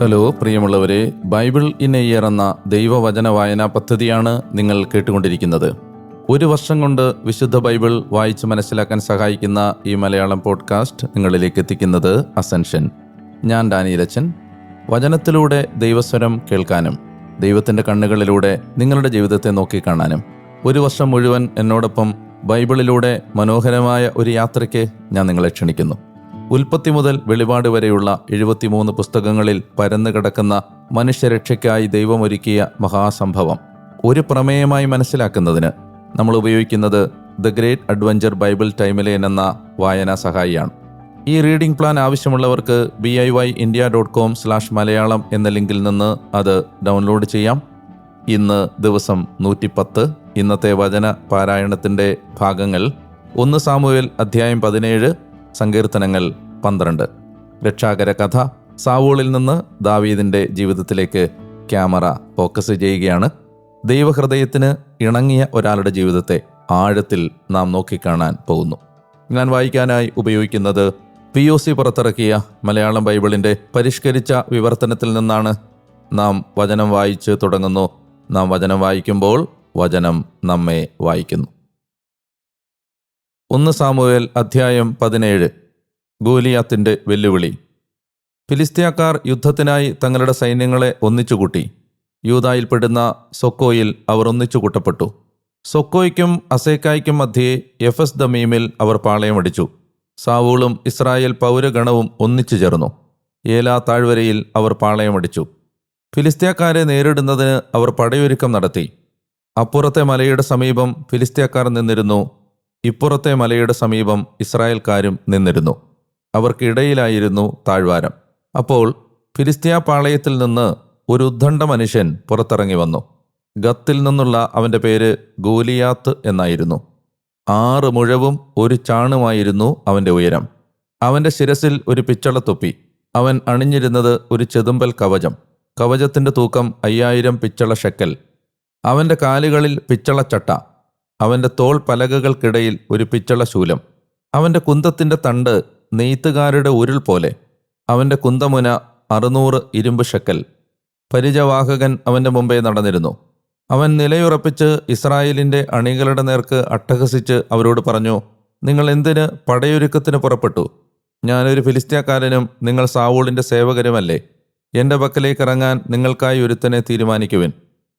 Hello പ്രിയമുള്ളവരെ Bible in year എന്ന ദൈവവചന വായനാ പദ്ധതിയാണ് നിങ്ങൾ കേട്ടുകൊണ്ടിരിക്കുന്നത്. ഒരു വർഷം കൊണ്ട് വിശുദ്ധ ബൈബിൾ വായിച്ച് മനസ്സിലാക്കാൻ സഹായിക്കുന്ന ഈ മലയാളം പോഡ്കാസ്റ്റ് നിങ്ങളിലേക്ക് എത്തിക്കുന്നത് അസെൻഷൻ ഞാൻ ഡാനിയിലച്ചൻ വചനത്തിലൂടെ ദൈവസ്വരം കേൾക്കാനും ദൈവത്തിന്റെ കണ്ണുകളിലൂടെ നിങ്ങളുടെ ജീവിതത്തെ നോക്കിക്കാണാനും ഒരു വർഷം മുഴുവൻ എന്നോടൊപ്പം ബൈബിളിലൂടെ മനോഹരമായ ഒരു യാത്രയ്ക്ക് ഞാൻ നിങ്ങളെ ക്ഷണിക്കുന്നു. ഉൽപ്പത്തി മുതൽ വെളിപാട് വരെയുള്ള എഴുപത്തിമൂന്ന് പുസ്തകങ്ങളിൽ പരന്നു കിടക്കുന്ന മനുഷ്യരക്ഷയ്ക്കായി ദൈവമൊരുക്കിയ മഹാസംഭവം. ഒരു പ്രമേയമായി മനസ്സിലാക്കുന്നതിന് നമ്മൾ ഉപയോഗിക്കുന്നത് the great adventure bible timeline എന്ന വായനാ സഹായിയാണ്. ഈ റീഡിംഗ് പ്ലാൻ ആവശ്യമുള്ളവർക്ക് B I Y India dot com slash Malayalam എന്ന ലിങ്കിൽ നിന്ന് അത് ഡൗൺലോഡ് ചെയ്യാം. ഇന്ന് ദിവസം നൂറ്റിപ്പത്ത്. ഇന്നത്തെ വചന പാരായണത്തിന്റെ ഭാഗങ്ങൾ ഒന്ന് സാമുവേൽ അധ്യായം പതിനേഴ് സങ്കീർത്തനങ്ങൾ പന്ത്രണ്ട്. രക്ഷാകര കഥ. സാവൂളിൽ നിന്ന് ദാവീദിന്റെ ജീവിതത്തിലേക്ക് ക്യാമറ ഫോക്കസ് ചെയ്യുകയാണ്. ദൈവഹൃദയത്തിന് ഇണങ്ങിയ ഒരാളുടെ ജീവിതത്തെ ആഴത്തിൽ നാം നോക്കിക്കാണാൻ പോകുന്നു. ഞാൻ വായിക്കാനായി ഉപയോഗിക്കുന്നത് പി ഒ സി പുറത്തിറക്കിയ മലയാളം ബൈബിളിന്റെ പരിഷ്കരിച്ച വിവർത്തനത്തിൽ നിന്നാണ്. നാം വചനം വായിച്ച് തുടങ്ങുന്നു. നാം വചനം വായിക്കുമ്പോൾ വചനം നമ്മെ വായിക്കുന്നു. ഒന്ന് സാമുവേൽ അധ്യായം പതിനേഴ്. ഗോലിയാത്തിന്റെ വെല്ലുവിളി. ഫിലിസ്തീയക്കാർ യുദ്ധത്തിനായി തങ്ങളുടെ സൈന്യങ്ങളെ ഒന്നിച്ചുകൂട്ടി. യൂതായിൽപ്പെടുന്ന സൊക്കോയിൽ അവർ ഒന്നിച്ചുകൂട്ടപ്പെട്ടു. സൊക്കോയ്ക്കും അസേക്കായ്ക്കും മധ്യേ എഫസ് ദമീമിൽ അവർ പാളയമടിച്ചു. സാവൂളും ഇസ്രായേൽ പൗരഗണവും ഒന്നിച്ചു ചേർന്നു. ഏലാ താഴ്വരയിൽ അവർ പാളയമടിച്ചു. ഫിലിസ്തീയക്കാരെ നേരിടുന്നതിന് അവർ പടയൊരുക്കം നടത്തി. അപ്പുറത്തെ മലയുടെ സമീപം ഫിലിസ്തീയക്കാർ നിന്നിരുന്നു ഇപ്പുറത്തെ മലയുടെ സമീപം ഇസ്രായേൽക്കാരും നിന്നിരുന്നു. അവർക്കിടയിലായിരുന്നു താഴ്വാരം. അപ്പോൾ ഫിലിസ്തീയ പാളയത്തിൽ നിന്ന് ഒരു ഉദ്ദണ്ഡ മനുഷ്യൻ പുറത്തിറങ്ങി വന്നു. ഗത്തിൽ നിന്നുള്ള അവന്റെ പേര് ഗോലിയാത്ത് എന്നായിരുന്നു. ആറ് മുഴവും ഒരു ചാണുമായിരുന്നു അവന്റെ ഉയരം. അവന്റെ ശിരസിൽ ഒരു പിച്ചളത്തൊപ്പി അവൻ അണിഞ്ഞിരുന്നത് ഒരു ചെതുമ്പൽ കവചം. കവചത്തിന്റെ തൂക്കം അയ്യായിരം പിച്ചള ഷെക്കൽ. അവന്റെ കാലുകളിൽ പിച്ചളച്ചട്ട അവന്റെ തോൾ പലകകൾക്കിടയിൽ ഒരു പിച്ചള ശൂലം. അവന്റെ കുന്തത്തിന്റെ തണ്ട് നെയ്ത്തുകാരുടെ ഉരുൾ പോലെ. അവന്റെ കുന്തമുന അറുന്നൂറ് ഇരുമ്പ് ഷക്കൽ. പരിചവാഹകൻ അവന്റെ മുമ്പേ നടന്നിരുന്നു. അവൻ നിലയുറപ്പിച്ച് ഇസ്രായേലിന്റെ അണികളുടെ നേർക്ക് അട്ടഹസിച്ച് അവരോട് പറഞ്ഞു നിങ്ങൾ എന്തിന് പടയൊരുക്കത്തിന് പുറപ്പെട്ടു? ഞാനൊരു ഫിലിസ്ത്യാക്കാരനും നിങ്ങൾ സാവൂളിന്റെ സേവകരുമല്ലേ? എന്റെ പക്കലേക്ക് ഇറങ്ങാൻ നിങ്ങൾക്കായി ഒരുത്തനെ തീരുമാനിക്കുവിൻ.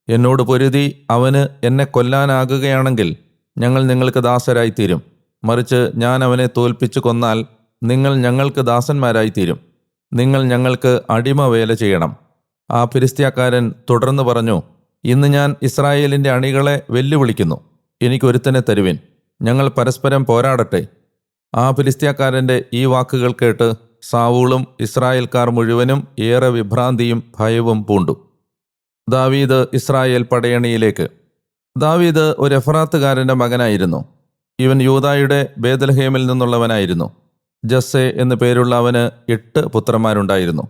എന്നോട് പൊരുതി അവന് എന്നെ കൊല്ലാനാകുകയാണെങ്കിൽ ഞങ്ങൾ നിങ്ങൾക്ക് ദാസരായിത്തീരും. മറിച്ച് ഞാൻ അവനെ തോൽപ്പിച്ചു കൊന്നാൽ നിങ്ങൾ ഞങ്ങൾക്ക് ദാസന്മാരായിത്തീരും. നിങ്ങൾ ഞങ്ങൾക്ക് അടിമ വേല ചെയ്യണം. ആ ഫിരിസ്ത്യാക്കാരൻ തുടർന്ന് പറഞ്ഞു ഇന്ന് ഞാൻ ഇസ്രായേലിന്റെ അണികളെ വെല്ലുവിളിക്കുന്നു. എനിക്കൊരുത്തനെ തരുവിൻ. ഞങ്ങൾ പരസ്പരം പോരാടട്ടെ. ആ ഫിലിസ്ത്യാക്കാരന്റെ ഈ വാക്കുകൾ കേട്ട് സാവൂളും ഇസ്രായേൽക്കാർ മുഴുവനും ഏറെ വിഭ്രാന്തിയും ഭയവും പൂണ്ടു. ദാവീദ് ഇസ്രായേൽ പടയണിയിലേക്ക്. ദാവീദ് ഒരു എഫറാത്തുകാരന്റെ മകനായിരുന്നു. ഇവൻ യൂതായുടെ ബേദൽഹേമിൽ നിന്നുള്ളവനായിരുന്നു. ജസ്സെ എന്നു പേരുള്ള അവന് എട്ട് പുത്രന്മാരുണ്ടായിരുന്നു.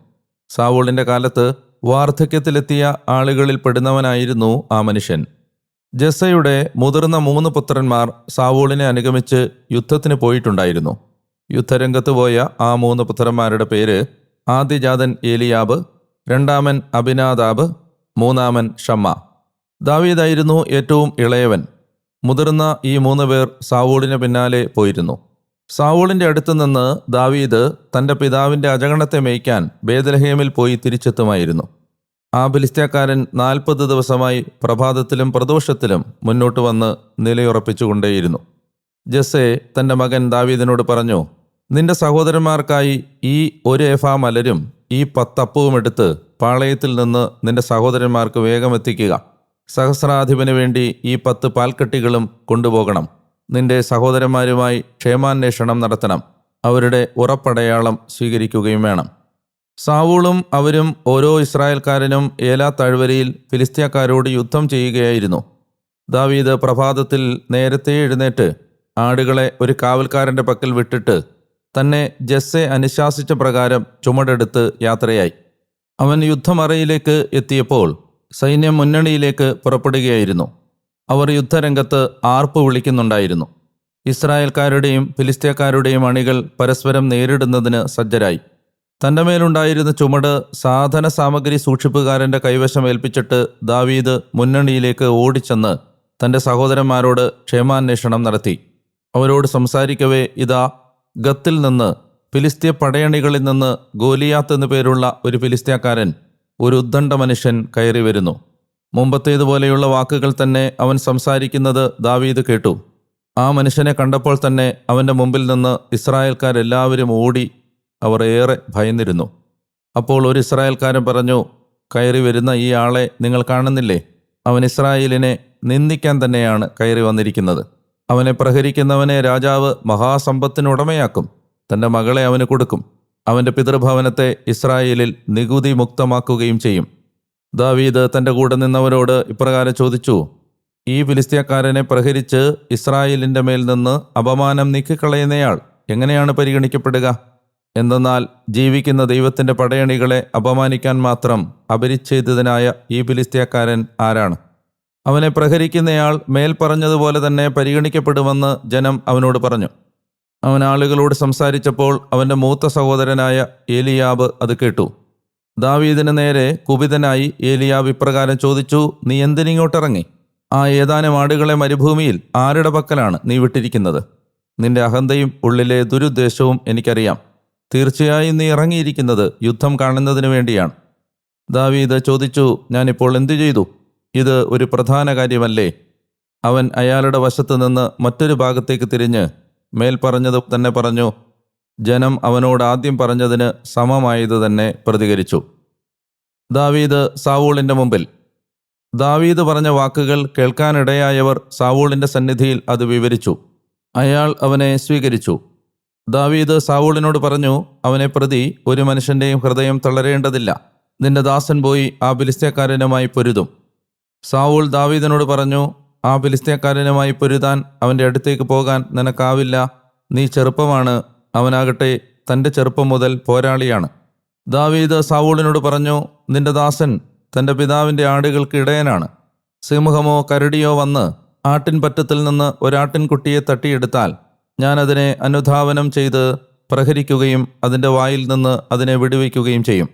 സാവൂളിന്റെ കാലത്ത് വാർദ്ധക്യത്തിലെത്തിയ ആളുകളിൽ പെടുന്നവനായിരുന്നു ആ മനുഷ്യൻ. ജസ്സയുടെ മുതിർന്ന മൂന്ന് പുത്രന്മാർ സാവൂളിനെ അനുഗമിച്ച് യുദ്ധത്തിന് പോയിട്ടുണ്ടായിരുന്നു. യുദ്ധരംഗത്ത് പോയ ആ മൂന്ന് പുത്രന്മാരുടെ പേര് ആദ്യജാതൻ ഏലിയാബ് രണ്ടാമൻ അഭിനാദാബ് മൂന്നാമൻ ഷമ്മ. ദാവീദായിരുന്നു ഏറ്റവും ഇളയവൻ. മുതിർന്ന ഈ മൂന്ന് പേർ സാവൂളിന് പിന്നാലെ പോയിരുന്നു. സാവൂളിന്റെ അടുത്ത് നിന്ന് ദാവീദ് തന്റെ പിതാവിന്റെ അജഗണത്തെ മേയ്ക്കാൻ ബേദലഹേമിൽ പോയി തിരിച്ചെത്തുമായിരുന്നു. ആ ഫിലിസ്തീയക്കാരൻ നാൽപ്പത് ദിവസമായി പ്രഭാതത്തിലും പ്രദോഷത്തിലും മുന്നോട്ട് വന്ന് നിലയുറപ്പിച്ചുകൊണ്ടേയിരുന്നു. ജസ്സെ തന്റെ മകൻ ദാവീദിനോട് പറഞ്ഞു നിന്റെ സഹോദരന്മാർക്കായി ഈ ഒരു എഫാ മലരും ഈ പത്തപ്പവും എടുത്ത് പാളയത്തിൽ നിന്ന് നിന്റെ സഹോദരന്മാർക്ക് വേഗം എത്തിക്കുക. സഹസ്രാധിപന് വേണ്ടി ഈ പത്ത് പാൽക്കട്ടികളും കൊണ്ടുപോകണം. നിന്റെ സഹോദരന്മാരുമായി ക്ഷേമാന്വേഷണം നടത്തണം. അവരുടെ ഉറപ്പടയാളം സ്വീകരിക്കുകയും വേണം. സാവൂളും അവരും ഓരോ ഇസ്രായേൽക്കാരനും ഏലാ താഴ്വരയിൽ ഫിലിസ്തീയക്കാരോട് യുദ്ധം ചെയ്യുകയായിരുന്നു. ദാവീദ് പ്രഭാതത്തിൽ നേരത്തെ എഴുന്നേറ്റ് ആടുകളെ ഒരു കാവൽക്കാരന്റെ പക്കൽ വിട്ടിട്ട് തന്നെ ജസ്സെ അനുശാസിച്ച പ്രകാരം ചുമടെടുത്ത് യാത്രയായി. അവൻ യുദ്ധമറയിലേക്ക് എത്തിയപ്പോൾ സൈന്യം മുന്നണിയിലേക്ക് പുറപ്പെടുകയായിരുന്നു. അവർ യുദ്ധരംഗത്ത് ആർപ്പ് വിളിക്കുന്നുണ്ടായിരുന്നു. ഇസ്രായേൽക്കാരുടെയും ഫിലിസ്തീയക്കാരുടെയും അണികൾ പരസ്പരം നേരിടുന്നതിന് സജ്ജരായി. തന്റെ മേലുണ്ടായിരുന്ന ചുമട് സാധന സാമഗ്രി സൂക്ഷിപ്പുകാരന്റെ കൈവശം ഏൽപ്പിച്ചിട്ട് ദാവീദ് മുന്നണിയിലേക്ക് ഓടിച്ചെന്ന് തന്റെ സഹോദരന്മാരോട് ക്ഷേമാന്വേഷണം നടത്തി. അവരോട് സംസാരിക്കവേ ഇതാ ഗത്തിൽ നിന്ന് ഫിലിസ്തീയ പടയണികളിൽ നിന്ന് ഗോലിയാത്ത് എന്നു പേരുള്ള ഒരു ഫിലിസ്തീയക്കാരൻ ഒരു ഉദ്ദണ്ഡ മനുഷ്യൻ കയറി വരുന്നു. മുമ്പത്തേതുപോലെയുള്ള വാക്കുകൾ തന്നെ അവൻ സംസാരിക്കുന്നത് ദാവീദ് കേട്ടു. ആ മനുഷ്യനെ കണ്ടപ്പോൾ തന്നെ അവന്റെ മുമ്പിൽ നിന്ന് ഇസ്രായേൽക്കാരെല്ലാവരും ഓടി അവർ ഏറെ ഭയന്നിരുന്നു. അപ്പോൾ ഒരു ഇസ്രായേൽക്കാരൻ പറഞ്ഞു കയറി വരുന്ന ഈ ആളെ നിങ്ങൾ കാണുന്നില്ലേ? അവൻ ഇസ്രായേലിനെ നിന്ദിക്കാൻ തന്നെയാണ് കയറി വന്നിരിക്കുന്നത്. അവനെ പ്രഹരിക്കുന്നവനെ രാജാവ് മഹാസമ്പത്തിനുടമയാക്കും. തന്റെ മകളെ അവന് കൊടുക്കും. അവന്റെ പിതൃഭവനത്തെ ഇസ്രായേലിൽ നികുതി മുക്തമാക്കുകയും ചെയ്യും. ദാവീദ് തന്റെ കൂടെ നിന്നവരോട് ഇപ്രകാരം ചോദിച്ചു ഈ ഫിലിസ്തീയക്കാരനെ പ്രഹരിച്ച് ഇസ്രായേലിന്റെ മേൽ നിന്ന് അപമാനം നീക്കിക്കളയുന്നയാൾ എങ്ങനെയാണ് പരിഗണിക്കപ്പെടുക? എന്തെന്നാൽ ജീവിക്കുന്ന ദൈവത്തിന്റെ പടയണികളെ അപമാനിക്കാൻ മാത്രം അപരിച്ഛേദിതനായ ഈ ഫിലിസ്തീയക്കാരൻ ആരാണ്? അവനെ പ്രഹരിക്കുന്നയാൾ മേൽ പറഞ്ഞതുപോലെ തന്നെ പരിഗണിക്കപ്പെടുമെന്ന് ജനം അവനോട് പറഞ്ഞു. അവൻ ആളുകളോട് സംസാരിച്ചപ്പോൾ അവന്റെ മൂത്ത സഹോദരനായ ഏലിയാബ് അത് കേട്ടു. ദാവീദിന് നേരെ കുപിതനായി ഏലിയാബ് ഇപ്രകാരം ചോദിച്ചു നീ എന്തിനിങ്ങോട്ടിറങ്ങി ആ ഏതാനും ആടുകളെ മരുഭൂമിയിൽ ആരുടെ പക്കലാണ് നീ വിട്ടിരിക്കുന്നത്? നിന്റെ അഹന്തയും ഉള്ളിലെ ദുരുദ്ദേശവും എനിക്കറിയാം. തീർച്ചയായും നീ ഇറങ്ങിയിരിക്കുന്നത് യുദ്ധം കാണുന്നതിന് വേണ്ടിയാണ്. ദാവീദ് ചോദിച്ചു ഞാനിപ്പോൾ എന്തു ചെയ്തു? ഇത് ഒരു പ്രധാന കാര്യമല്ലേ? അവൻ അയാളുടെ വശത്ത് നിന്ന് മറ്റൊരു ഭാഗത്തേക്ക് തിരിഞ്ഞ് മേൽ പറഞ്ഞത് തന്നെ പറഞ്ഞു ജനം അവനോട് ആദ്യം പറഞ്ഞതിന് സമമായത് തന്നെ പ്രതികരിച്ചു. ദാവീദ് സാവൂളിന്റെ മുമ്പിൽ. ദാവീദ് പറഞ്ഞ വാക്കുകൾ കേൾക്കാനിടയായവർ സാവൂളിന്റെ സന്നിധിയിൽ അത് വിവരിച്ചു. അയാൾ അവനെ സ്വീകരിച്ചു. ദാവീദ് സാവൂളിനോട് പറഞ്ഞു അവനെ പ്രതി ഒരു മനുഷ്യന്റെയും ഹൃദയം തളരേണ്ടതില്ല. നിന്റെ ദാസൻ പോയി ആ ബിലിസ്ത്യക്കാരനുമായി പൊരുതും. സാവൂൾ ദാവീദിനോട് പറഞ്ഞു ആ ഫിലിസ്തീനക്കാരനുമായി പൊരുതാൻ അവന്റെ അടുത്തേക്ക് പോകാൻ നിനക്കാവില്ല. നീ ചെറുപ്പമാണ്. അവനാകട്ടെ തന്റെ ചെറുപ്പം മുതൽ പോരാളിയാണ്. ദാവീദ് സാവൂളിനോട് പറഞ്ഞു നിന്റെ ദാസൻ തന്റെ പിതാവിന്റെ ആടുകൾക്ക് ഇടയനാണ്. സിംഹമോ കരടിയോ വന്ന് ആട്ടിൻപറ്റത്തിൽ നിന്ന് ഒരാട്ടിൻകുട്ടിയെ തട്ടിയെടുത്താൽ ഞാൻ അതിനെ അനുധാവനം ചെയ്ത് പ്രഹരിക്കുകയും അതിന്റെ വായിൽ നിന്ന് അതിനെ വിടുവിക്കുകയും ചെയ്യും.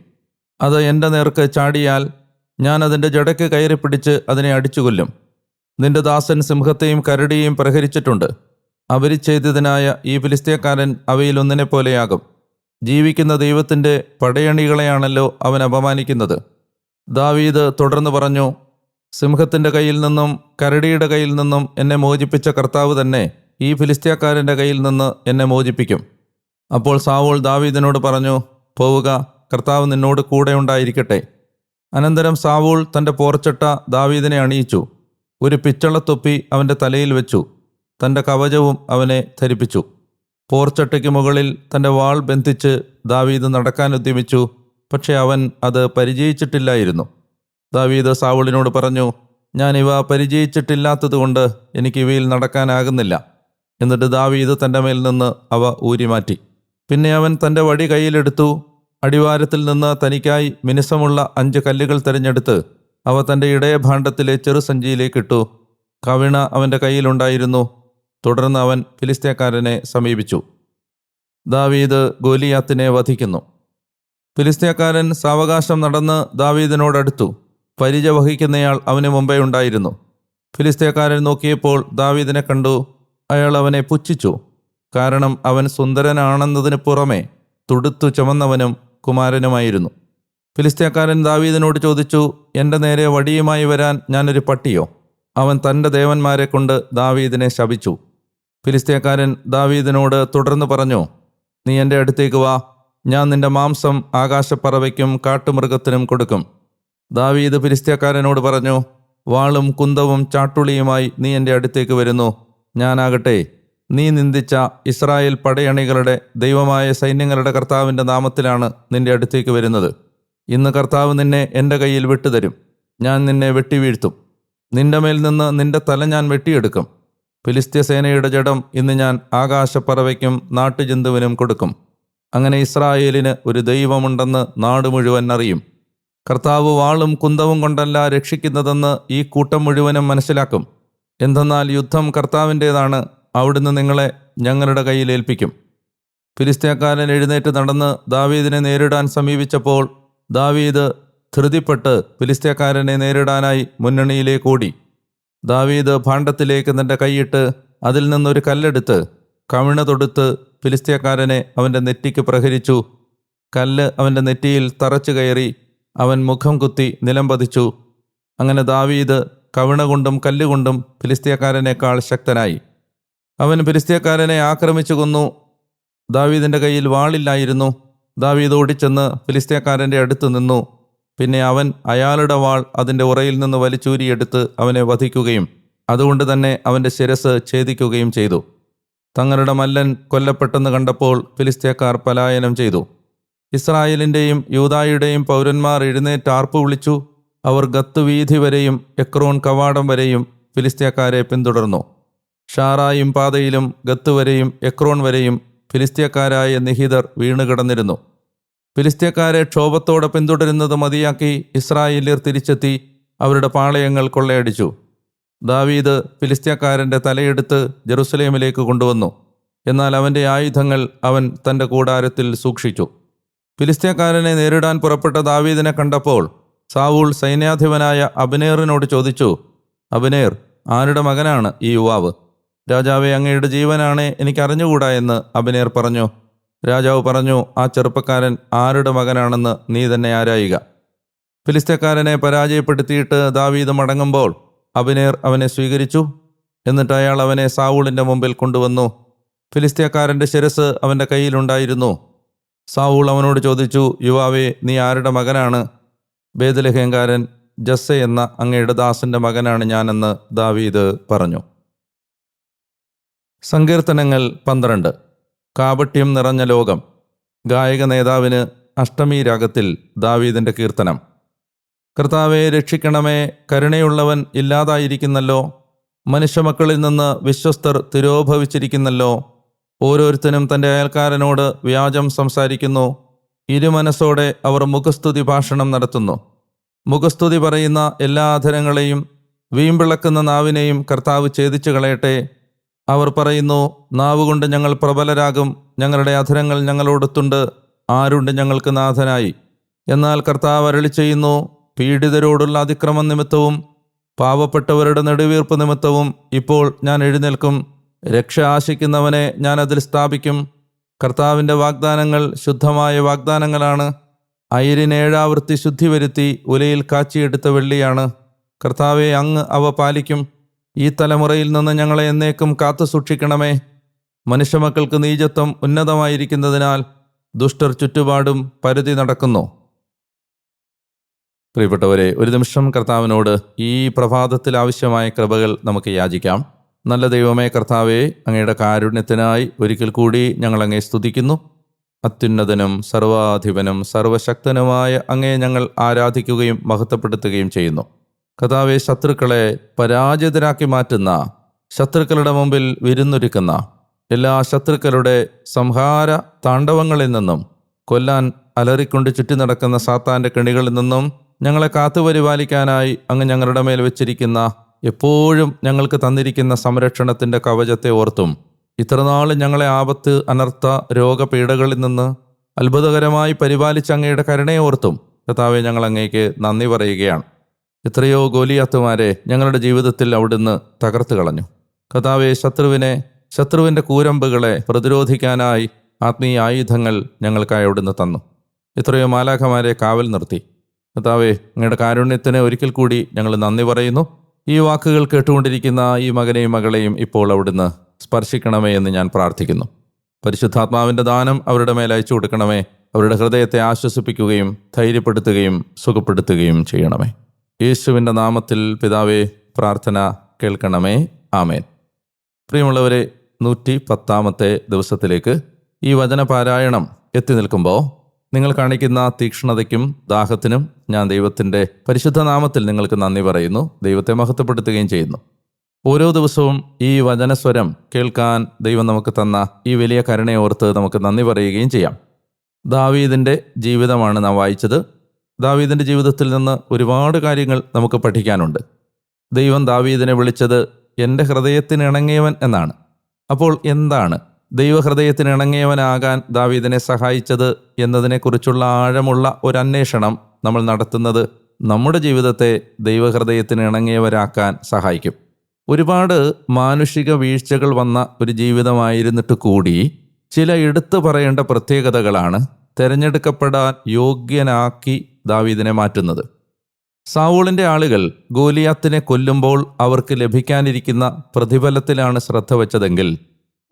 അത് എന്റെ നേർക്ക് ചാടിയാൽ ഞാൻ അതിന്റെ ജടക്ക് കയറി പിടിച്ച് അതിനെ അടിച്ചുകൊല്ലും. നിന്റെ ദാസൻ സിംഹത്തെയും കരടിയെയും പ്രഹരിച്ചിട്ടുണ്ട്. അപരിച്ഛേദിതനായ ഈ ഫിലിസ്തീയക്കാരൻ അവയിലൊന്നിനെ പോലെയാകും ജീവിക്കുന്ന ദൈവത്തിന്റെ പടയണികളെയാണല്ലോ അവൻ അപമാനിക്കുന്നത്. ദാവീദ് തുടർന്ന് പറഞ്ഞു സിംഹത്തിന്റെ കയ്യിൽ നിന്നും കരടിയുടെ കയ്യിൽ നിന്നും എന്നെ മോചിപ്പിച്ച കർത്താവ് തന്നെ ഈ ഫിലിസ്തീയക്കാരന്റെ കയ്യിൽ നിന്ന് എന്നെ മോചിപ്പിക്കും. അപ്പോൾ സാവോൾ ദാവീദിനോട് പറഞ്ഞു പോവുക കർത്താവ് നിന്നോട് കൂടെ ഉണ്ടായിരിക്കട്ടെ. അനന്തരം സാവൂൾ തന്റെ പോർച്ചട്ട ദാവീദിനെ അണിയിച്ചു. ഒരു പിച്ചളത്തൊപ്പി അവന്റെ തലയിൽ വെച്ചു. തന്റെ കവചവും അവനെ ധരിപ്പിച്ചു. പോർച്ചട്ടയ്ക്ക് മുകളിൽ തന്റെ വാൾ ബന്ധിച്ച് ദാവീദ് നടക്കാൻ ഉദ്യമിച്ചു. പക്ഷെ അവൻ അത് പരിചയിച്ചിട്ടില്ലായിരുന്നു. ദാവീദ് സാവുളിനോട് പറഞ്ഞു ഞാൻ ഇവ പരിചയിച്ചിട്ടില്ലാത്തതുകൊണ്ട് എനിക്ക് ഇവയിൽ നടക്കാനാകുന്നില്ല. എന്നിട്ട് ദാവീദ് തന്റെ മേൽ നിന്ന് അവ ഊരിമാറ്റി. പിന്നെ അവൻ തന്റെ വടി കയ്യിലെടുത്തു. അടിവാരത്തിൽ നിന്ന് തനിക്കായി മിനുസമുള്ള അഞ്ച് കല്ലുകൾ തിരഞ്ഞെടുത്ത് അവ തന്റെ ഇടയഭാണ്ഡത്തിലെ ചെറുസഞ്ചിയിലേക്കിട്ടു കവിണ അവന്റെ കയ്യിലുണ്ടായിരുന്നു തുടർന്ന് അവൻ ഫിലിസ്തീയക്കാരനെ സമീപിച്ചു. ദാവീദ് ഗോലിയാത്തിനെ വധിക്കുന്നു. ഫിലിസ്തീയക്കാരൻ സാവകാശം നടന്ന് ദാവീദിനോടടുത്തു. പരിച വഹിക്കുന്നയാൾ അവന് മുമ്പേ ഉണ്ടായിരുന്നു. ഫിലിസ്തീയക്കാരൻ നോക്കിയപ്പോൾ ദാവീദിനെ കണ്ടു. അയാൾ അവനെ പുച്ഛിച്ചു. കാരണം അവൻ സുന്ദരനാണെന്നതിന് പുറമെ തുടുത്തു ചുമന്നവനും കുമാരനുമായിരുന്നു. ഫിലിസ്തീയക്കാരൻ ദാവീദിനോട് ചോദിച്ചു എന്റെ നേരെ വടിയുമായി വരാൻ ഞാനൊരു പട്ടിയോ? അവൻ തന്റെ ദേവന്മാരെ കൊണ്ട് ദാവീദിനെ ശപിച്ചു. ഫിലിസ്തീനക്കാരൻ ദാവീദിനോട് തുടർന്ന് പറഞ്ഞു നീ എന്റെ അടുത്തേക്ക് വാ. ഞാൻ നിന്റെ മാംസം ആകാശപ്പറവയ്ക്കും കാട്ടുമൃഗത്തിനും കൊടുക്കും. ദാവീദ് ഫിലിസ്തീനക്കാരനോട് പറഞ്ഞു വാളും കുന്തവും ചാട്ടുളിയുമായി നീ എന്റെ അടുത്തേക്ക് വരുന്നു. ഞാനാകട്ടെ. നീ നിന്ദിച്ച ഇസ്രായേൽ പടയണികളുടെ ദൈവമായ സൈന്യങ്ങളുടെ കർത്താവിന്റെ നാമത്തിലാണ് നിന്റെ അടുത്തേക്ക് വരുന്നത്. ഇന്ന് കർത്താവ് നിന്നെ എന്റെ കയ്യിൽ വിട്ടുതരും. ഞാൻ നിന്നെ വെട്ടി വീഴ്ത്തും നിന്റെ മേൽ നിന്ന് നിന്റെ തല ഞാൻ വെട്ടിയെടുക്കും. ഫിലിസ്ത്യ സേനയുടെ ജഡം ഇന്ന് ഞാൻ ആകാശപ്പറവയ്ക്കും നാട്ടുജന്തുവിനും കൊടുക്കും. അങ്ങനെ ഇസ്രായേലിന് ഒരു ദൈവമുണ്ടെന്ന് നാട് മുഴുവൻ അറിയും. കർത്താവ് വാളും കുന്തവും കൊണ്ടല്ല രക്ഷിക്കുന്നതെന്ന് ഈ കൂട്ടം മുഴുവനും മനസ്സിലാക്കും. എന്തെന്നാൽ യുദ്ധം കർത്താവിന്റേതാണ് അവിടുന്ന് നിങ്ങളെ ഞങ്ങളുടെ കയ്യിൽ ഏൽപ്പിക്കും. ഫിലിസ്തീനക്കാരൻ എഴുന്നേറ്റ് നടന്ന് ദാവീദിനെ നേരിടാൻ സമീപിച്ചപ്പോൾ ദാവീദ് ധൃതിപ്പെട്ട് ഫിലിസ്തീയക്കാരനെ നേരിടാനായി മുന്നണിയിലേക്ക് ഓടി. ദാവീദ് ഭാണ്ഡത്തിലേക്ക് തന്റെ കൈയിട്ട് അതിൽ നിന്നൊരു കല്ലെടുത്ത് കവിണ തൊടുത്ത് ഫിലിസ്തീയക്കാരനെ അവന്റെ നെറ്റിക്ക് പ്രഹരിച്ചു. കല്ല് അവന്റെ നെറ്റിയിൽ തറച്ചു കയറി അവൻ മുഖം കുത്തി നിലം പതിച്ചു. അങ്ങനെ ദാവീദ് കവിണ കൊണ്ടും കല്ലുകൊണ്ടും ഫിലിസ്തീയക്കാരനേക്കാൾ ശക്തനായി. അവൻ ഫിലിസ്തീയക്കാരനെ ആക്രമിച്ചു കൊന്നു. ദാവീദിന്റെ കയ്യിൽ വാളില്ലായിരുന്നു. ദാവീദ് ഓടിച്ചെന്ന് ഫിലിസ്തീൻകാരന്റെ അടുത്ത് നിന്നു. പിന്നെ അവൻ അയാളുടെ വാൾ അതിന്റെ ഉറയിൽ നിന്ന് വലിച്ചൂരിയെടുത്ത് അവനെ വധിക്കുകയും അതുകൊണ്ട് തന്നെ അവന്റെ ശിരസ് ഛേദിക്കുകയും ചെയ്തു. തങ്ങളുടെ മല്ലൻ കൊല്ലപ്പെട്ടെന്ന് കണ്ടപ്പോൾ ഫിലിസ്തീൻകാർ പലായനം ചെയ്തു. ഇസ്രായേലിന്റെയും യൂതായുടെയും പൗരന്മാർ എഴുന്നേറ്റ് ആർപ്പ് വിളിച്ചു. അവർ ഗത്ത് വീഥി വരെയും എക്രോൺ കവാടം വരെയും ഫിലിസ്തീൻകാരെ പിന്തുടർന്നു. ഷാറായും പാതയിലും ഗത്ത് വരെയും എക്രോൺ വരെയും ഫിലിസ്തീയക്കാരായ നിഹിതർ വീണുകിടന്നിരുന്നു. ഫിലിസ്തീയക്കാരെ ക്ഷോഭത്തോടെ പിന്തുടരുന്നത് മതിയാക്കി ഇസ്രായേലിയർ തിരിച്ചെത്തി അവരുടെ പാളയങ്ങൾ കൊള്ളയടിച്ചു. ദാവീദ് ഫിലിസ്തീയക്കാരന്റെ തലയെടുത്ത് ജെറുസലേമിലേക്ക് കൊണ്ടുവന്നു. എന്നാൽ അവന്റെ ആയുധങ്ങൾ അവൻ തന്റെ കൂടാരത്തിൽ സൂക്ഷിച്ചു. ഫിലിസ്തീയക്കാരനെ നേരിടാൻ പുറപ്പെട്ട ദാവീദിനെ കണ്ടപ്പോൾ സാവൂൾ സൈന്യാധിപനായ അബിനേറിനോട് ചോദിച്ചു അബിനേർ ആരുടെ മകനാണ് ഈ യുവാവ്? രാജാവെ അങ്ങയുടെ ജീവനാണ് എനിക്ക് അറിഞ്ഞുകൂടാ എന്ന് അബനേർ പറഞ്ഞു. രാജാവ് പറഞ്ഞു ആ ചെറുപ്പക്കാരൻ ആരുടെ മകനാണെന്ന് നീ തന്നെ ആരായുക? ഫിലിസ്തക്കാരനെ പരാജയപ്പെടുത്തിയിട്ട് ദാവീദ് മടങ്ങുമ്പോൾ അബനേർ അവനെ സ്വീകരിച്ചു. എന്നിട്ട് അയാൾ അവനെ സാവൂളിന്റെ മുമ്പിൽ കൊണ്ടുവന്നു. ഫിലിസ്തീയക്കാരന്റെ ശിരസ് അവന്റെ കയ്യിലുണ്ടായിരുന്നു സാവൂൾ അവനോട് ചോദിച്ചു യുവാവേ നീ ആരുടെ മകനാണ്? ബേദലഹേങ്കാരൻ ജസ്സ എന്ന അങ്ങയുടെ ദാസന്റെ മകനാണ് ഞാനെന്ന് ദാവീദ് പറഞ്ഞു. സങ്കീർത്തനങ്ങൾ പന്ത്രണ്ട്. കാപട്യം നിറഞ്ഞ ലോകം. ഗായക നേതാവിന് അഷ്ടമി രാഗത്തിൽ ദാവീദിന്റെ കീർത്തനം. കർത്താവെ രക്ഷിക്കണമേ. കരുണയുള്ളവൻ ഇല്ലാതായിരിക്കുന്നല്ലോ. മനുഷ്യമക്കളിൽ നിന്ന് വിശ്വസ്തർ തിരോഭവിച്ചിരിക്കുന്നല്ലോ. ഓരോരുത്തനും തന്റെ അയൽക്കാരനോട് വ്യാജം സംസാരിക്കുന്നു. ഇരുമനസ്സോടെ അവർ മുഖസ്തുതി ഭാഷണം നടത്തുന്നു. മുഖസ്തുതി പറയുന്ന എല്ലാ അധരങ്ങളെയും വീമ്പിളക്കുന്ന നാവിനെയും കർത്താവ് ഛേദിച്ചു കളയട്ടെ അവർ പറയുന്നു നാവുകൊണ്ട് ഞങ്ങൾ പ്രബലരാകും ഞങ്ങളുടെ അധരങ്ങൾ ഞങ്ങളോടൊത്തുണ്ട് ആരുണ്ട് ഞങ്ങൾക്ക് നാഥനായി? എന്നാൽ കർത്താവ് അരളി ചെയ്യുന്നു പീഡിതരോടുള്ള അതിക്രമം നിമിത്തവും പാവപ്പെട്ടവരുടെ നെടുവീർപ്പ് നിമിത്തവും ഇപ്പോൾ ഞാൻ എഴുന്നേൽക്കും. രക്ഷ ആശിക്കുന്നവനെ ഞാൻ അതിൽ സ്ഥാപിക്കും. കർത്താവിന്റെ വാഗ്ദാനങ്ങൾ ശുദ്ധമായ വാഗ്ദാനങ്ങളാണ്. അയിരിനേഴാവൃത്തി ശുദ്ധി വരുത്തി ഉലയിൽ കാച്ചിയെടുത്ത വെള്ളിയാണ്. കർത്താവെ അങ്ങ് അവ പാലിക്കും. ഈ തലമുറയിൽ നിന്ന് ഞങ്ങളെ എന്നേക്കും കാത്തു സൂക്ഷിക്കണമേ. മനുഷ്യമക്കൾക്ക് നീചത്വം ഉന്നതമായിരിക്കുന്നതിനാൽ ദുഷ്ടർ ചുറ്റുപാടും പരുതി നടക്കുന്നു. പ്രിയപ്പെട്ടവരെ ഒരു നിമിഷം കർത്താവിനോട് ഈ പ്രഭാതത്തിൽ ആവശ്യമായ കൃപകൾ നമുക്ക് യാചിക്കാം. നല്ല ദൈവമേ കർത്താവെ അങ്ങയുടെ കാരുണ്യത്തിനായി ഒരിക്കൽ കൂടി ഞങ്ങൾ സ്തുതിക്കുന്നു. അത്യുന്നതനും സർവാധിപനും സർവശക്തനുമായ അങ്ങയെ ഞങ്ങൾ ആരാധിക്കുകയും മഹത്വപ്പെടുത്തുകയും ചെയ്യുന്നു. കഥാവെ ശത്രുക്കളെ പരാജിതരാക്കി മാറ്റുന്ന ശത്രുക്കളുടെ മുമ്പിൽ വിരുന്നൊരുക്കുന്ന എല്ലാ ശത്രുക്കളുടെ സംഹാര താണ്ഡവങ്ങളിൽ നിന്നും കൊല്ലാൻ അലറിക്കൊണ്ട് ചുറ്റി നടക്കുന്ന സാത്താന്റെ കെണികളിൽ നിന്നും ഞങ്ങളെ കാത്തുപരിപാലിക്കാനായി അങ്ങ് ഞങ്ങളുടെ മേൽ വെച്ചിരിക്കുന്ന എപ്പോഴും ഞങ്ങൾക്ക് തന്നിരിക്കുന്ന സംരക്ഷണത്തിന്റെ കവചത്തെ ഓർത്തും ഇത്രനാൾ ഞങ്ങളെ ആപത്ത് അനർത്ഥ രോഗപീഠകളിൽ നിന്ന് അത്ഭുതകരമായി പരിപാലിച്ച അങ്ങയുടെ കരുണയെ ഓർത്തും. കർത്താവെ ഞങ്ങൾ അങ്ങേക്ക് നന്ദി പറയുകയാണ്. എത്രയോ ഗോലിയാത്തുമാരെ ഞങ്ങളുടെ ജീവിതത്തിൽ അവിടുന്ന് തകർത്തു കളഞ്ഞു. കഥാവെ ശത്രുവിനെ ശത്രുവിന്റെ കൂരമ്പുകളെ പ്രതിരോധിക്കാനായി ആത്മീയ ആയുധങ്ങൾ ഞങ്ങൾക്കായി അവിടുന്ന് തന്നു. എത്രയോ മാലാഖമാരെ കാവൽ നിർത്തി. കഥാവെ നിങ്ങളുടെ കാരുണ്യത്തിന് ഒരിക്കൽ കൂടി ഞങ്ങൾ നന്ദി പറയുന്നു. ഈ വാക്കുകൾ കേട്ടുകൊണ്ടിരിക്കുന്ന ഈ മകനെയും മകളെയും ഇപ്പോൾ അവിടുന്ന് സ്പർശിക്കണമേ എന്ന് ഞാൻ പ്രാർത്ഥിക്കുന്നു. പരിശുദ്ധാത്മാവിന്റെ ദാനം അവരുടെ മേൽ അയച്ചു കൊടുക്കണമേ. അവരുടെ ഹൃദയത്തെ ആശ്വസിപ്പിക്കുകയും ധൈര്യപ്പെടുത്തുകയും സുഖപ്പെടുത്തുകയും ചെയ്യണമേ. യേശുവിന്റെ നാമത്തിൽ പിതാവേ പ്രാർത്ഥന കേൾക്കണമേ. ആമേൻ. പ്രിയമുള്ളവരെ നൂറ്റി പത്താമത്തെ ദിവസത്തിലേക്ക് ഈ വചന പാരായണം എത്തി നിൽക്കുമ്പോൾ നിങ്ങൾ കാണിക്കുന്ന തീക്ഷ്ണതയ്ക്കും ദാഹത്തിനും ഞാൻ ദൈവത്തിന്റെ പരിശുദ്ധ നാമത്തിൽ നിങ്ങൾക്ക് നന്ദി പറയുന്നു ദൈവത്തെ മഹത്വപ്പെടുത്തുകയും ചെയ്യുന്നു. ഓരോ ദിവസവും ഈ വചനസ്വരം കേൾക്കാൻ ദൈവം നമുക്ക് തന്ന ഈ വലിയ കരുണയോർത്ത് നമുക്ക് നന്ദി പറയുകയും ചെയ്യാം. ദാവീദിന്റെ ജീവിതമാണ് നാം വായിച്ചത്. ദാവീദിന്റെ ജീവിതത്തിൽ നിന്ന് ഒരുപാട് കാര്യങ്ങൾ നമുക്ക് പഠിക്കാനുണ്ട്. ദൈവം ദാവീദിനെ വിളിച്ചത് എന്റെ ഹൃദയത്തിന് ഇണങ്ങിയവൻ എന്നാണ്. അപ്പോൾ എന്താണ് ദൈവഹൃദയത്തിന് ഇണങ്ങിയവനാകാൻ ദാവീദിനെ സഹായിച്ചത് എന്നതിനെക്കുറിച്ചുള്ള ആഴമുള്ള ഒരു അന്വേഷണം നമ്മൾ നടത്തുന്നത് നമ്മുടെ ജീവിതത്തെ ദൈവഹൃദയത്തിന് ഇണങ്ങിയവരാക്കാൻ സഹായിക്കും. ഒരുപാട് മാനുഷിക വീഴ്ചകൾ വന്ന ഒരു ജീവിതമായിരുന്നിട്ട് കൂടി ചില എടുത്തു പറയേണ്ട പ്രത്യേകതകളാണ് തിരഞ്ഞെടുക്കപ്പെടാൻ യോഗ്യനാക്കി ദാവീദിനെ മാറ്റുന്നത്. സാവൂളിന്റെ ആളുകൾ ഗോലിയാത്തിനെ കൊല്ലുമ്പോൾ അവർക്ക് ലഭിക്കാനിരിക്കുന്ന പ്രതിഫലത്തിലാണ് ശ്രദ്ധ വച്ചതെങ്കിൽ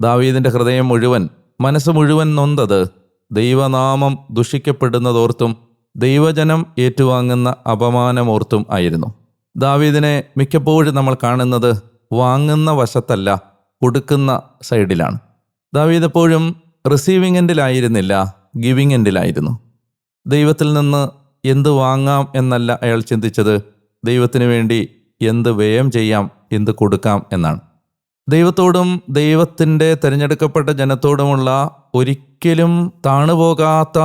ദാവീദിന്റെ ഹൃദയം മുഴുവൻ മനസ്സ് മുഴുവൻ നൊന്തത് ദൈവനാമം ദുഷിക്കപ്പെടുന്നതോർത്തും ദൈവജനം ഏറ്റുവാങ്ങുന്ന അപമാനമോർത്തും ആയിരുന്നു. ദാവീദിനെ മിക്കപ്പോഴും നമ്മൾ കാണുന്നത് വാങ്ങുന്ന വശത്തല്ല കൊടുക്കുന്ന സൈഡിലാണ്. ദാവീദ് എപ്പോഴും റിസീവിംഗ് എൻഡിലായിരുന്നില്ല ഗിവിംഗ് എൻഡിലായിരുന്നു ദൈവത്തിൽ നിന്ന് എന്ത് വാങ്ങാം എന്നല്ല അയാൾ ചിന്തിച്ചത്. ദൈവത്തിന് വേണ്ടി എന്ത് വ്യയം ചെയ്യാം എന്ത് കൊടുക്കാം എന്നാണ്. ദൈവത്തോടും ദൈവത്തിന്റെ തിരഞ്ഞെടുക്കപ്പെട്ട ജനത്തോടുമുള്ള ഒരിക്കലും താണുപോകാത്ത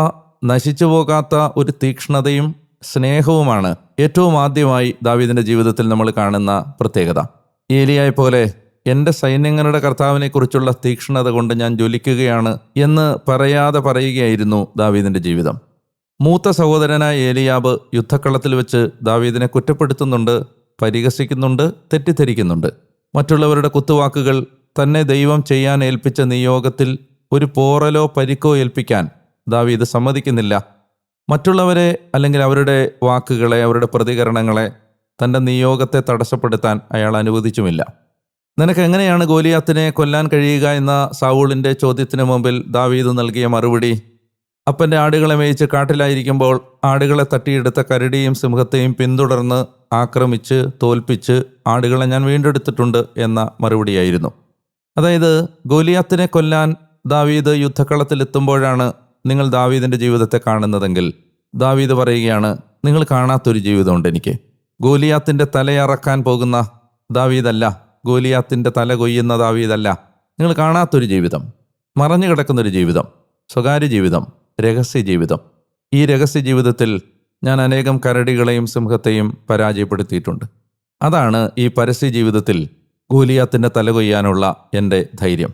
നശിച്ചു പോകാത്ത ഒരു തീക്ഷ്ണതയും സ്നേഹവുമാണ് ഏറ്റവും ആദ്യമായി ദാവീദിന്റെ ജീവിതത്തിൽ നമ്മൾ കാണുന്ന പ്രത്യേകത. ഏലിയായ പോലെ എന്റെ സൈന്യങ്ങളുടെ കർത്താവിനെക്കുറിച്ചുള്ള തീക്ഷ്ണത കൊണ്ട് ഞാൻ ജ്വലിക്കുകയാണ് എന്ന് പറയാതെ പറയുകയായിരുന്നു ദാവീദിന്റെ ജീവിതം. മൂത്ത സഹോദരനായ ഏലിയാബ് യുദ്ധക്കളത്തിൽ വെച്ച് ദാവീദിനെ കുറ്റപ്പെടുത്തുന്നുണ്ട് പരിഹസിക്കുന്നുണ്ട് തെറ്റിദ്ധരിക്കുന്നുണ്ട്. മറ്റുള്ളവരുടെ കുത്തുവാക്കുകൾ തന്നെ ദൈവം ചെയ്യാൻ ഏൽപ്പിച്ച നിയോഗത്തിൽ ഒരു പോറലോ പരിക്കോ ഏൽപ്പിക്കാൻ ദാവീദ് സമ്മതിക്കുന്നില്ല. മറ്റുള്ളവരെ അല്ലെങ്കിൽ അവരുടെ വാക്കുകളെ അവരുടെ പ്രതികരണങ്ങളെ തന്റെ നിയോഗത്തെ തടസ്സപ്പെടുത്താൻ അയാൾ അനുവദിച്ചുമില്ല. നിനക്ക് എങ്ങനെയാണ് ഗോലിയാത്തിനെ കൊല്ലാൻ കഴിയുക എന്ന സാവൂളിന്റെ ചോദ്യത്തിന് മുമ്പിൽ ദാവീദ് നൽകിയ മറുപടി? അപ്പന്റെ ആടുകളെ മേയിച്ച് കാട്ടിലായിരിക്കുമ്പോൾ ആടുകളെ തട്ടിയെടുത്ത കരടിയും സിംഹത്തെയും പിന്തുടർന്ന് ആക്രമിച്ച് തോൽപ്പിച്ച് ആടുകളെ ഞാൻ വീണ്ടെടുത്തിട്ടുണ്ട് എന്ന മറുപടിയായിരുന്നു. അതായത് ഗോലിയാത്തിനെ കൊല്ലാൻ ദാവീദ് യുദ്ധക്കളത്തിലെത്തുമ്പോഴാണ് നിങ്ങൾ ദാവീദിന്റെ ജീവിതത്തെ കാണുന്നതെങ്കിൽ. ദാവീദ് പറയുകയാണ് നിങ്ങൾ കാണാത്തൊരു ജീവിതമുണ്ട് എനിക്ക്. ഗോലിയാത്തിന്റെ തലയറക്കാൻ പോകുന്ന ദാവീദല്ല. ഗോലിയാത്തിന്റെ തല കൊയ്യുന്ന ദാവീദല്ല നിങ്ങൾ കാണാത്തൊരു ജീവിതം മറഞ്ഞു കിടക്കുന്നൊരു ജീവിതം സ്വകാര്യ ജീവിതം രഹസ്യ ജീവിതം. ഈ രഹസ്യ ജീവിതത്തിൽ ഞാൻ അനേകം കരടികളെയും സിംഹത്തെയും പരാജയപ്പെടുത്തിയിട്ടുണ്ട്. അതാണ് ഈ പരസ്യ ജീവിതത്തിൽ ഗോലിയാത്തിന്റെ തല കൊയ്യാനുള്ള എന്റെ ധൈര്യം.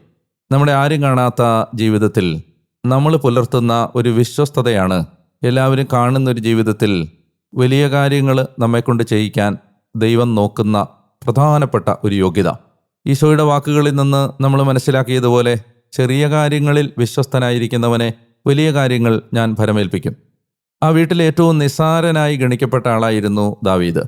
നമ്മുടെ ആരും കാണാത്ത ജീവിതത്തിൽ നമ്മൾ പുലർത്തുന്ന ഒരു വിശ്വസ്തതയാണ് എല്ലാവരും കാണുന്ന ഒരു ജീവിതത്തിൽ വലിയ കാര്യങ്ങൾ നമ്മെക്കൊണ്ട് ചെയ്യിക്കാൻ ദൈവം നോക്കുന്ന പ്രധാനപ്പെട്ട ഒരു യോഗ്യത. ഈശോയുടെ വാക്കുകളിൽ നിന്ന് നമ്മൾ മനസ്സിലാക്കിയതുപോലെ ചെറിയ കാര്യങ്ങളിൽ വിശ്വസ്തനായിരിക്കുന്നവനെ വലിയ കാര്യങ്ങൾ ഞാൻ ഭരമേൽപ്പിക്കും. ആ വീട്ടിൽ ഏറ്റവും നിസാരനായി ഗണിക്കപ്പെട്ട ആളായിരുന്നു ദാവീദ്.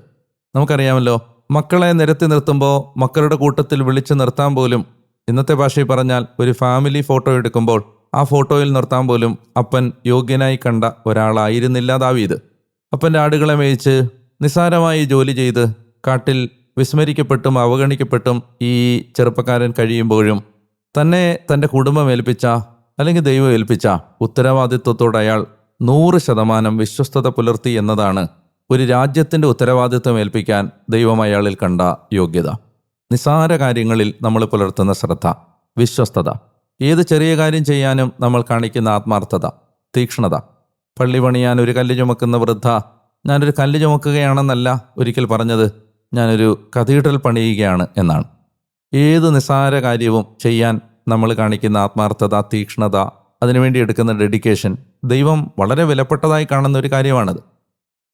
നമുക്കറിയാമല്ലോ മക്കളെ നിരത്തി നിർത്തുമ്പോൾ മക്കളുടെ കൂട്ടത്തിൽ വിളിച്ചു നിർത്താൻ പോലും ഇന്നത്തെ ഭാഷയിൽ പറഞ്ഞാൽ ഒരു ഫാമിലി ഫോട്ടോ എടുക്കുമ്പോൾ ആ ഫോട്ടോയിൽ നിർത്താൻ പോലും അപ്പൻ യോഗ്യനായി കണ്ട ഒരാളായിരുന്നില്ല ദാവീദ്. അപ്പന്റെ ആടുകളെ മേയിച്ച് നിസാരമായി ജോലി ചെയ്ത് കാട്ടിൽ വിസ്മരിക്കപ്പെട്ടും അവഗണിക്കപ്പെട്ടും ഈ ചെറുപ്പക്കാരൻ കഴിയുമ്പോഴും തന്നെ തന്റെ കുടുംബം ഏൽപ്പിച്ച അല്ലെങ്കിൽ ദൈവം ഏൽപ്പിച്ച ഉത്തരവാദിത്വത്തോട് അയാൾ നൂറ് ശതമാനം വിശ്വസ്തത പുലർത്തി എന്നതാണ് ഒരു രാജ്യത്തിന്റെ ഉത്തരവാദിത്വം ഏൽപ്പിക്കാൻ ദൈവം അയാളിൽ കണ്ട യോഗ്യത. നിസാര കാര്യങ്ങളിൽ നമ്മൾ പുലർത്തുന്ന ശ്രദ്ധ വിശ്വസ്തത. ഏത് ചെറിയ കാര്യം ചെയ്യാനും നമ്മൾ കാണിക്കുന്ന ആത്മാർത്ഥത തീക്ഷ്ണത. പള്ളി പണിയാൻ ഒരു കല്ല് ചുമക്കുന്ന വൃദ്ധ ഞാനൊരു കല്ല് ചുമക്കുകയാണെന്നല്ല ഒരിക്കൽ പറഞ്ഞത്. ഞാനൊരു കത്തീഡ്രൽ പണിയുകയാണ് എന്നാണ്. ഏത് നിസ്സാര കാര്യവും ചെയ്യാൻ നമ്മൾ കാണിക്കുന്ന ആത്മാർത്ഥത തീക്ഷ്ണത അതിനുവേണ്ടി എടുക്കുന്ന ഡെഡിക്കേഷൻ ദൈവം വളരെ വിലപ്പെട്ടതായി കാണുന്ന ഒരു കാര്യമാണത്.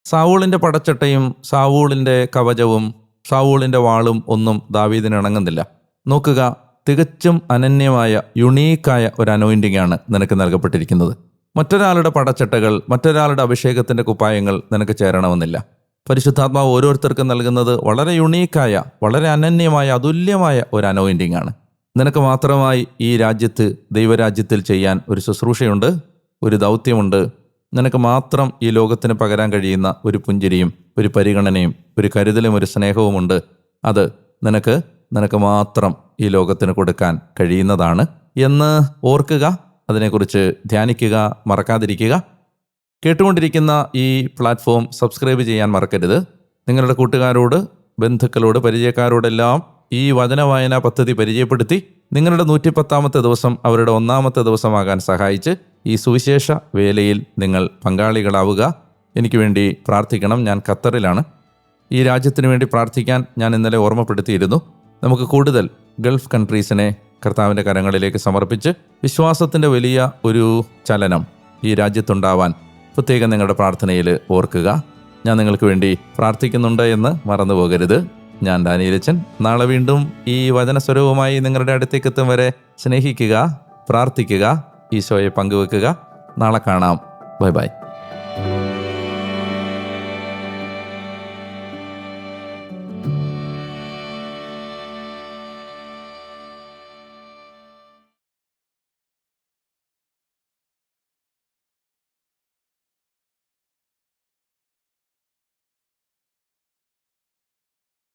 സാവൂളിന്റെ പടച്ചട്ടയും സാവൂളിന്റെ കവചവും സാവൂളിന്റെ വാളും ഒന്നും ദാവീദിന് ഇണങ്ങുന്നില്ല. നോക്കുക തികച്ചും അനന്യമായ യുണീക്കായ ഒരു അനോയിന്റിംഗ് ആണ് നിനക്ക് നൽകപ്പെട്ടിരിക്കുന്നത്. മറ്റൊരാളുടെ പടച്ചട്ടകൾ മറ്റൊരാളുടെ അഭിഷേകത്തിന്റെ കുപ്പായങ്ങൾ നിനക്ക് ചേരണമെന്നില്ല. പരിശുദ്ധാത്മാവ് ഓരോരുത്തർക്കും നൽകുന്നത് വളരെ യുണീക്കായ വളരെ അനന്യമായ അതുല്യമായ ഒരു അനോയിന്റിംഗ് ആണ്. നിനക്ക് മാത്രമായി ഈ രാജ്യത്ത് ദൈവരാജ്യത്തിൽ ചെയ്യാൻ ഒരു ശുശ്രൂഷയുണ്ട് ഒരു ദൗത്യമുണ്ട്. നിനക്ക് മാത്രം ഈ ലോകത്തിന് പകരാൻ കഴിയുന്ന ഒരു പുഞ്ചിരിയും ഒരു പരിഗണനയും ഒരു കരുതലും ഒരു സ്നേഹവുമുണ്ട്. അത് നിനക്ക് നിനക്ക് മാത്രം ഈ ലോകത്തിന് കൊടുക്കാൻ കഴിയുന്നതാണ് എന്ന് ഓർക്കുക അതിനെക്കുറിച്ച് ധ്യാനിക്കുക മറക്കാതിരിക്കുക. കേട്ടുകൊണ്ടിരിക്കുന്ന ഈ പ്ലാറ്റ്ഫോം സബ്സ്ക്രൈബ് ചെയ്യാൻ മറക്കരുത്. നിങ്ങളുടെ കൂട്ടുകാരോട് ബന്ധുക്കളോട് പരിചയക്കാരോടെല്ലാം ഈ വചനവായന പദ്ധതി പരിചയപ്പെടുത്തി നിങ്ങളുടെ നൂറ്റിപ്പത്താമത്തെ ദിവസം അവരുടെ ഒന്നാമത്തെ ദിവസമാകാൻ സഹായിച്ച് ഈ സുവിശേഷ വേലയിൽ നിങ്ങൾ പങ്കാളികളാവുക. എനിക്ക് വേണ്ടി പ്രാർത്ഥിക്കണം. ഞാൻ ഖത്തറിലാണ്. ഈ രാജ്യത്തിന് വേണ്ടി പ്രാർത്ഥിക്കാൻ ഞാൻ ഇന്നലെ ഓർമ്മപ്പെടുത്തിയിരുന്നു. നമുക്ക് കൂടുതൽ ഗൾഫ് കൺട്രീസിനെ കർത്താവിന്റെ കരങ്ങളിലേക്ക് സമർപ്പിച്ച് വിശ്വാസത്തിന്റെ വലിയ ഒരു ചലനം ഈ രാജ്യത്തുണ്ടാവാൻ പ്രത്യേകം നിങ്ങളുടെ പ്രാർത്ഥനയിൽ ഓർക്കുക. ഞാൻ നിങ്ങൾക്ക് വേണ്ടി പ്രാർത്ഥിക്കുന്നുണ്ട് എന്ന് മറന്നു പോകരുത് ഞാൻ ഡാനിയലച്ചൻ. നാളെ വീണ്ടും ഈ വചനസ്വരവുമായി നിങ്ങളുടെ അടുത്തേക്ക് എത്തും വരെ സ്നേഹിക്കുക പ്രാർത്ഥിക്കുക ഈശോയെ പങ്കുവെക്കുക. നാളെ കാണാം. Bye bye.